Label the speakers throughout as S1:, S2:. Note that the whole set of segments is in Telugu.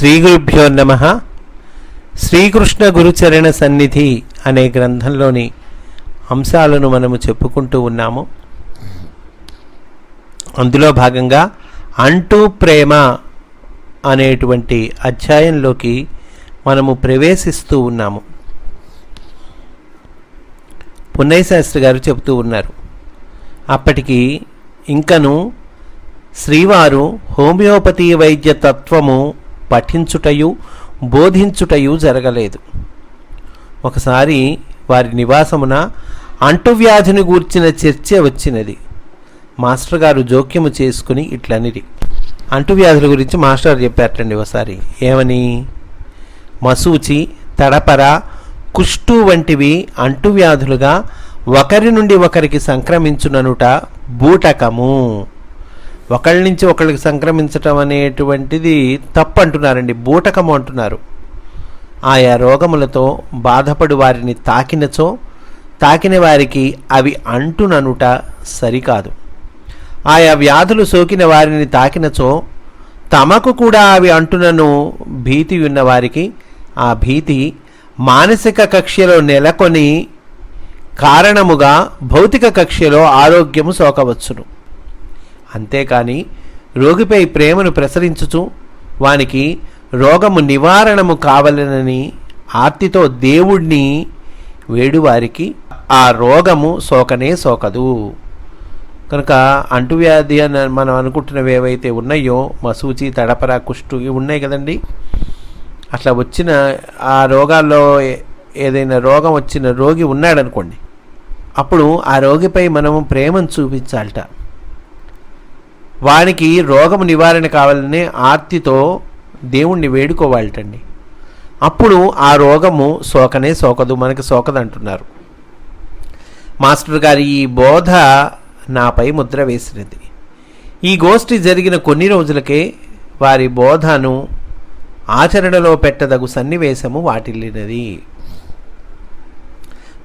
S1: శ్రీ గురుభ్యో నమ. శ్రీకృష్ణ గురుచరణ సన్నిధి అనే గ్రంథంలోని అంశాలను మనము చెప్పుకుంటూ ఉన్నాము. అందులో భాగంగా అంటూ ప్రేమ అనేటువంటి అధ్యాయంలోకి మనము ప్రవేశిస్తూ ఉన్నాము. పున్నయ్య శాస్త్రి గారు చెబుతూ ఉన్నారు. అప్పటికి ఇంకను శ్రీవారు హోమియోపతి వైద్య తత్వము పఠించుటయు బోధించుటయు జరగలేదు. ఒకసారి వారి నివాసమున అంటువ్యాధిని గూర్చిన చర్చ వచ్చినది. మాస్టర్ గారు జోక్యము చేసుకుని ఇట్లనిది అంటువ్యాధుల గురించి మాస్టర్ చెప్పారటండి ఒకసారి. ఏమని? మసూచి తడపర కుష్టు వంటివి అంటువ్యాధులుగా ఒకరి నుండి ఒకరికి సంక్రమించుననుట బూటకము. ఒకళ్ళ నుంచి ఒకళ్ళకి సంక్రమించటం అనేటువంటిది తప్పు అంటున్నారండి బూటకము అంటున్నారు. ఆయా రోగములతో బాధపడు వారిని తాకినచో తాకిన వారికి అవి అంటుననుట సరికాదు. ఆయా వ్యాధులు సోకిన వారిని తాకినచో తమకు కూడా అవి అంటునను భీతి ఉన్న వారికి ఆ భీతి మానసిక కక్ష్యలో నెలకొని కారణముగా భౌతిక కక్ష్యలో ఆరోగ్యము సోకవచ్చును. అంతేకాని రోగిపై ప్రేమను ప్రసరించుచు వానికి రోగము నివారణము కావాలనని ఆర్తితో దేవుణ్ణి వేడువారికి ఆ రోగము సోకనే సోకదు. కనుక అంటువ్యాధి అని మనం అనుకుంటున్నవి ఏవైతే ఉన్నాయో మసూచి తడపర కుష్టు ఇవి ఉన్నాయి కదండి. అట్లా వచ్చిన ఆ రోగాల్లో ఏదైనా రోగం వచ్చిన రోగి ఉన్నాడనుకోండి అప్పుడు ఆ రోగిపై మనము ప్రేమను చూపించాలట. వానికి రోగము నివారణ కావాలనే ఆర్తితో దేవుణ్ణి వేడుకోవాలటండి. అప్పుడు ఆ రోగము సోకనే సోకదు మనకి సోకదు అంటున్నారు మాస్టర్ గారి ఈ బోధ నాపై ముద్ర వేసినది. ఈ గోష్ఠి జరిగిన కొన్ని రోజులకే వారి బోధను ఆచరణలో పెట్టదగు సన్నివేశము వాటిల్లినది.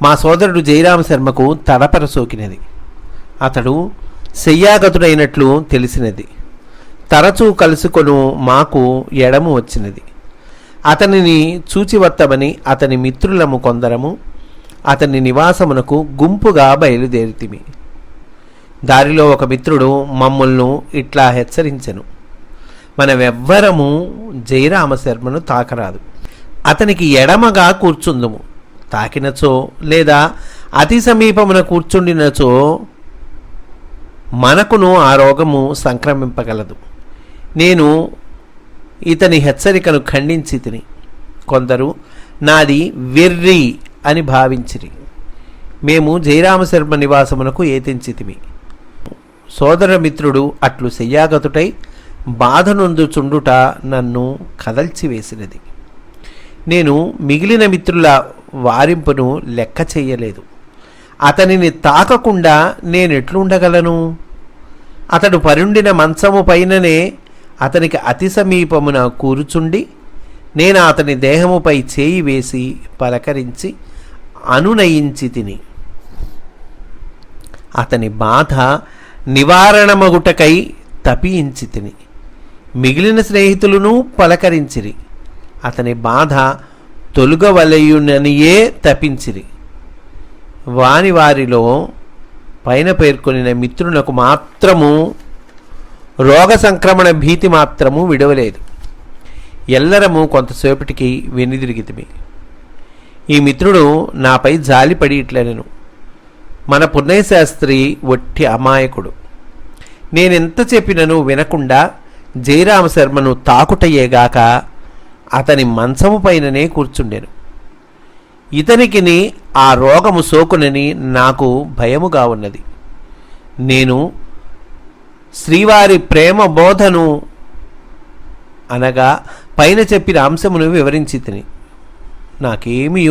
S1: మా సోదరుడు జయరామ శర్మకు తడపర సోకినది. అతడు శయ్యాగతుడైనట్లు తెలిసినది. తరచూ కలుసుకొను మాకు ఎడము వచ్చినది. అతనిని చూచివత్తమని అతని మిత్రులము కొందరము అతని నివాసమునకు గుంపుగా బయలుదేరితిమి. దారిలో ఒక మిత్రుడు మమ్మల్ని ఇట్లా హెచ్చరించెను. మనమెవ్వరము జయరామశర్మను తాకరాదు. అతనికి ఎడమగా కూర్చుందుము. తాకినచో లేదా అతి సమీపమున కూర్చుండినచో మనకును ఆ రోగము సంక్రమింపగలదు. నేను ఇతని హెచ్చరికను ఖండించి తిని కొందరు నాది వెర్రి అని భావించిరి. మేము జయరామశర్మ నివాసమునకు ఏతించితిమి సోదరమిత్రుడు అట్లు శయ్యాగతుటై బాధనొందుచుండుట నన్ను కదల్చివేసినది నేను మిగిలిన మిత్రుల వారింపును లెక్క చేయలేదు అతనిని తాకకుండా నేనెట్లుండగలను? అతడు పరుండిన మంచము పైననే అతనికి అతి సమీపమున కూర్చుండి నేను అతని దేహముపై చేయి వేసి పలకరించి అనునయించి తిని. అతని బాధ నివారణమగుటకై తపించి తిని. మిగిలిన స్నేహితులను పలకరించిరి. అతని బాధ తొలుగవలయుననియే తపించిరి. వాని వారిలో పైన పేర్కొనిన మిత్రులకు మాత్రము రోగ సంక్రమణ భీతి మాత్రము విడవలేదు. ఎల్లరము కొంతసేపటికి వెనుదిరిగితిమి ఈ మిత్రుడు నాపై జాలిపడి ఇట్లనెను. మన పున్నయ్య శాస్త్రి ఒట్టి అమాయకుడు. నేనెంత చెప్పినను వినకుండా జయరామ శర్మను తాకుటయ్యేగాక అతని మంచము పైననే కూర్చుండెను. ఇతనికిని ఆ రోగము సోకునని నాకు భయముగా ఉన్నది. నేను శ్రీవారి ప్రేమ బోధను అనగా పైన చెప్పిన అంశమును వివరించి తిని నాకేమీ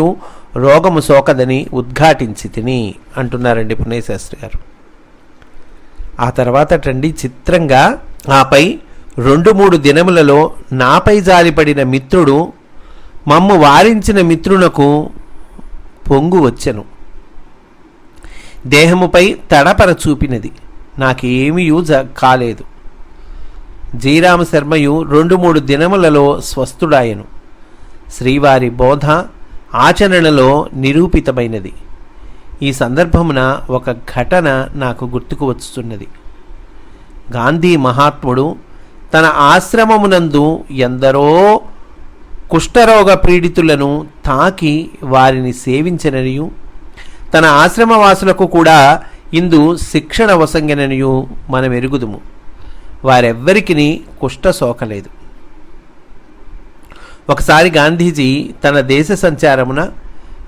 S1: రోగము సోకదని ఉద్ఘాటించి తిని అంటున్నారండి పుణ్యశాస్త్రి గారు. ఆ తర్వాత టండి చిత్రంగా ఆపై రెండు మూడు దినములలో నాపై జాలిపడిన మిత్రుడు మమ్ము వారించిన మిత్రునకు పొంగు వచ్చెను. దేహముపై తడపర చూపినది. నాకేమీయూ జ కాలేదు. జీరామ శర్మయు రెండు మూడు దినములలో స్వస్థుడాయను. శ్రీవారి బోధ ఆచరణలో నిరూపితమైనది. ఈ సందర్భమున ఒక ఘటన నాకు గుర్తుకు వచ్చుతున్నది గాంధీ మహాత్ముడు తన ఆశ్రమమునందు ఎందరో కుష్ఠరోగ పీడితులను తాకి వారిని సేవించననియు. తన ఆశ్రమవాసులకు కూడా ఇందు శిక్షణ వసంగిననియు మనం ఎరుగుదుము వారెవ్వరికి కుష్ఠ సోకలేదు ఒకసారి గాంధీజీ తన దేశ సంచారమున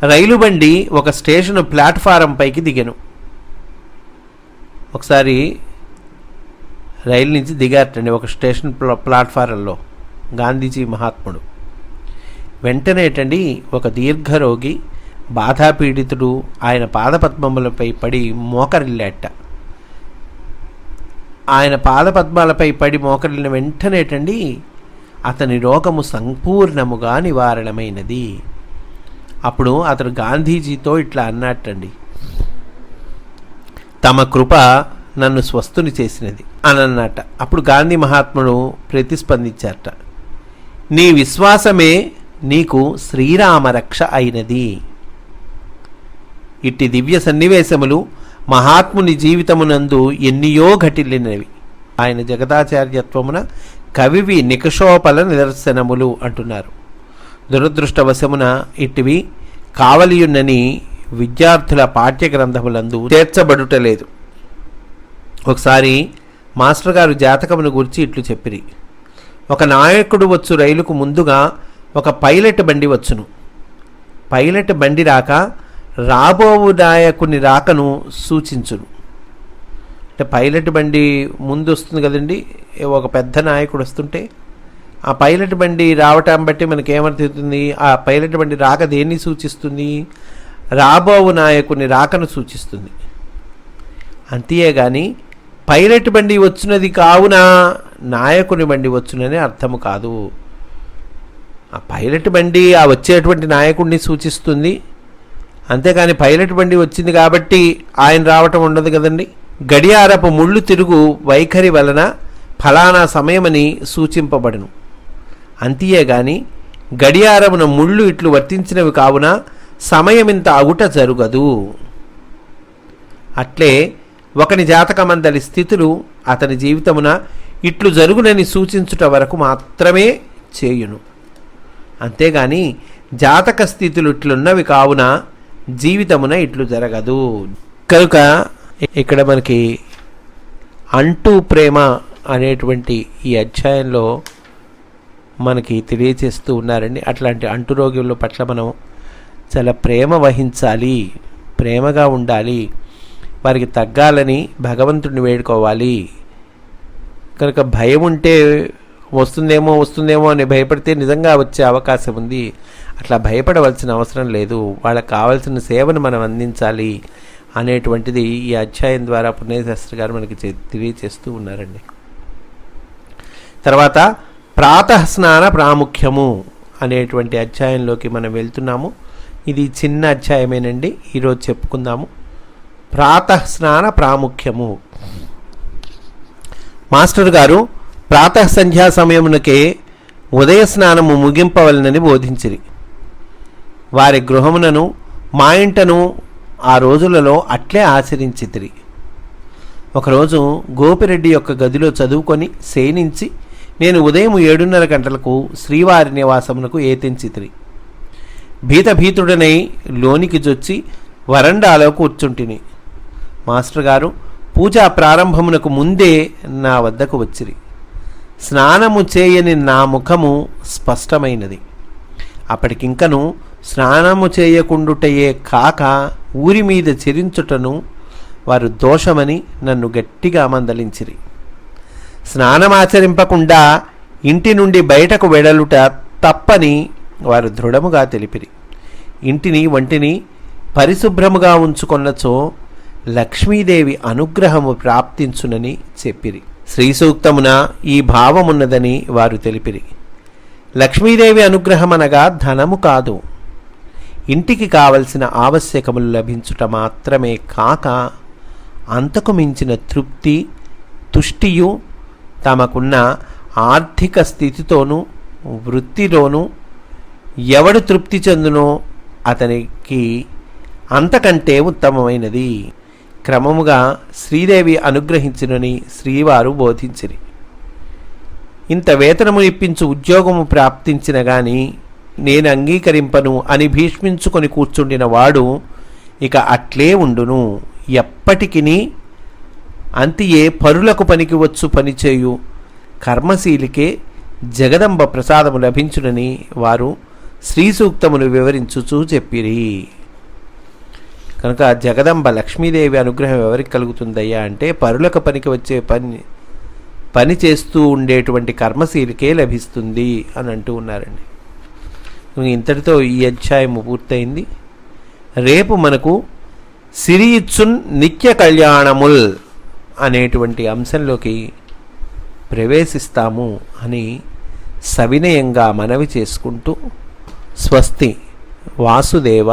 S1: రైలు బండి ఒక స్టేషన్ ప్లాట్ఫారం పైకి దిగను. ఒకసారి రైలు నుంచి దిగారటండి ఒక స్టేషన్ ప్లా- ప్లాట్ఫారంలో. గాంధీజీ మహాత్ముడు. వెంటనేటండి ఒక దీర్ఘరోగి బాధాపీడితుడు ఆయన పాదపద్మములపై పడి మోకరిల్లాట. ఆయన పాదపద్మాలపై పడి మోకరిల్లిన వెంటనేటండి అతని రోగము సంపూర్ణముగా నివారణమైనది. అప్పుడు అతడు గాంధీజీతో ఇట్లా అన్నట్టండి తమ కృప నన్ను స్వస్థుని చేసినది అని అన్నట్ట అప్పుడు గాంధీ మహాత్ముడు ప్రతిస్పందించారట నీ విశ్వాసమే నీకు శ్రీరామ రక్ష అయినది. ఇట్టి దివ్య సన్నివేశములు మహాత్ముని జీవితమునందు ఎన్నియో ఘటిల్లినవి. ఆయన జగదాచార్యత్వమున కవివి నికషోపల నిదర్శనములు అంటున్నారు. దురదృష్టవశమున ఇట్టివి కావలియున్నని విద్యార్థుల పాఠ్యగ్రంథములందు చేర్చబడుటలేదు ఒకసారి మాస్టర్ గారు జాతకమును గురించి ఇట్లు చెప్పిరి. ఒక నాయకుడు వచ్చు రైలుకు ముందుగా ఒక పైలట్ బండి వచ్చును. పైలట్ బండి రాక రాబోవు నాయకుని రాకను సూచించును. అంటే పైలట్ బండి ముందు వస్తుంది కదండి ఒక పెద్ద నాయకుడు వస్తుంటే ఆ పైలట్ బండి రావటం బట్టి మనకి ఏమర్థమవుతుంది ఆ పైలట్ బండి రాక దేన్ని సూచిస్తుంది? రాబోవు నాయకుని రాకను సూచిస్తుంది. అంతే కానీ పైలట్ బండి వచ్చినది కావున నాయకుని బండి వచ్చునని అర్థము కాదు. ఆ పైలట్ బండి ఆ వచ్చేటువంటి నాయకుడిని సూచిస్తుంది. అంతేకాని పైలట్ బండి వచ్చింది కాబట్టి ఆయన రావటం ఉండదు కదండి. గడియారపు ముళ్ళు తిరుగు వైఖరి వలన ఫలానా సమయమని సూచింపబడును. అంతియే గాని గడియారమున ముళ్ళు ఇట్లు వర్తించినవి కావున సమయమింత అగుట జరుగదు. అట్లే ఒకని జాతకమందలి స్థితులు అతని జీవితమున ఇట్లు జరుగునని సూచించుట వరకు మాత్రమే చేయును. అంతేగాని జాతక స్థితులు ఇట్లున్నవి కావున జీవితమున ఇట్లు జరగదు. కనుక ఇక్కడ మనకి అంటూ ప్రేమ అనేటువంటి ఈ అధ్యాయంలో మనకి తెలియజేస్తూ ఉన్నారండి. అట్లాంటి అంటు రోగుల పట్ల మనం చాలా ప్రేమ వహించాలి ప్రేమగా ఉండాలి వారికి తగ్గాలని భగవంతుడిని వేడుకోవాలి. కనుక భయం ఉంటే వస్తుందేమో వస్తుందేమో అని భయపడితే నిజంగా వచ్చే అవకాశం ఉంది. అట్లా భయపడవలసిన అవసరం లేదు. వాళ్ళకి కావాల్సిన సేవను మనం అందించాలి అనేటువంటిది ఈ అధ్యాయం ద్వారా పుణ్యశాస్త్రి గారు మనకి తెలియచేస్తూ ఉన్నారండి. తర్వాత ప్రాతఃస్నాన ప్రాముఖ్యము అనేటువంటి అధ్యాయంలోకి మనం వెళ్తున్నాము. ఇది చిన్న అధ్యాయమేనండి. ఈరోజు చెప్పుకుందాము. ప్రాతఃస్నాన ప్రాముఖ్యము. మాస్టర్ గారు ప్రాతః సంధ్యా సమయమునకే ఉదయ స్నానము ముగింపవలనని బోధించిరి. వారి గృహమునను మా ఇంటను ఆ రోజులలో అట్లే ఆచరించితిరి. ఒకరోజు గోపిరెడ్డి యొక్క గదిలో చదువుకొని శయనించి నేను ఉదయం ఏడున్నర గంటలకు శ్రీవారి నివాసమునకు ఏతించితిరి. భీతభీతుడనై లోనికి జొచ్చి వరండాలో కూర్చుంటిని. మాస్టర్ గారు పూజా ప్రారంభమునకు ముందే నా వద్దకు వచ్చిరి. స్నానము చేయని నా ముఖము స్పష్టమైనది. అప్పటికింకను స్నానము చేయకుండుటయే కాక ఊరి మీద చెరించుటను వారు దోషమని నన్ను గట్టిగా మందలించిరి. స్నానమాచరింపకుండా ఇంటి నుండి బయటకు వెడలుట తప్పని వారు దృఢముగా తెలిపిరి. ఇంటిని వంటిని పరిశుభ్రముగా ఉంచుకొన్నచో లక్ష్మీదేవి అనుగ్రహము ప్రాప్తించునని చెప్పిరి. శ్రీసూక్తమున ఈ భావమున్నదని వారు తెలిపిరి. లక్ష్మీదేవి అనుగ్రహమనగా ధనము కాదు. ఇంటికి కావలసిన ఆవశ్యకములు లభించుట మాత్రమే కాక అంతకు మించిన తృప్తి తుష్టియు తమకున్న ఆర్థిక స్థితితోనూ వృత్తిలోనూ ఎవడు తృప్తి చెందునో అతనికి అంతకంటే ఉత్తమమైనది. క్రమముగా శ్రీదేవి అనుగ్రహించునని శ్రీవారు బోధించిరి. ఇంత వేతనము ఇప్పించు ఉద్యోగము ప్రాప్తించిన గాని నేను అంగీకరింపను అని భీష్మించుకొని కూర్చుండిన వాడు ఇక అట్లే ఉండును. ఎప్పటికిని అంతియే పరులకు పనికి వచ్చు పనిచేయు. కర్మశీలికే జగదంబ ప్రసాదము లభించునని వారు శ్రీ సూక్తమును వివరించుచూ చెప్పిరి. కనుక జగదంబ లక్ష్మీదేవి అనుగ్రహం ఎవరికి కలుగుతుందయ్యా అంటే పరులకు పనికి వచ్చే పని పని చేస్తూ ఉండేటువంటి కర్మశీలికే లభిస్తుంది అని అంటూ ఉన్నారండి. ఇంతటితో ఈ అధ్యాయము పూర్తయింది. రేపు మనకు సిరియిచ్చున్ నిత్య కళ్యాణముల్ అనేటువంటి అంశంలోకి ప్రవేశిస్తాము అని సవినయంగా మనవి చేసుకుంటూ స్వస్తి వాసుదేవ.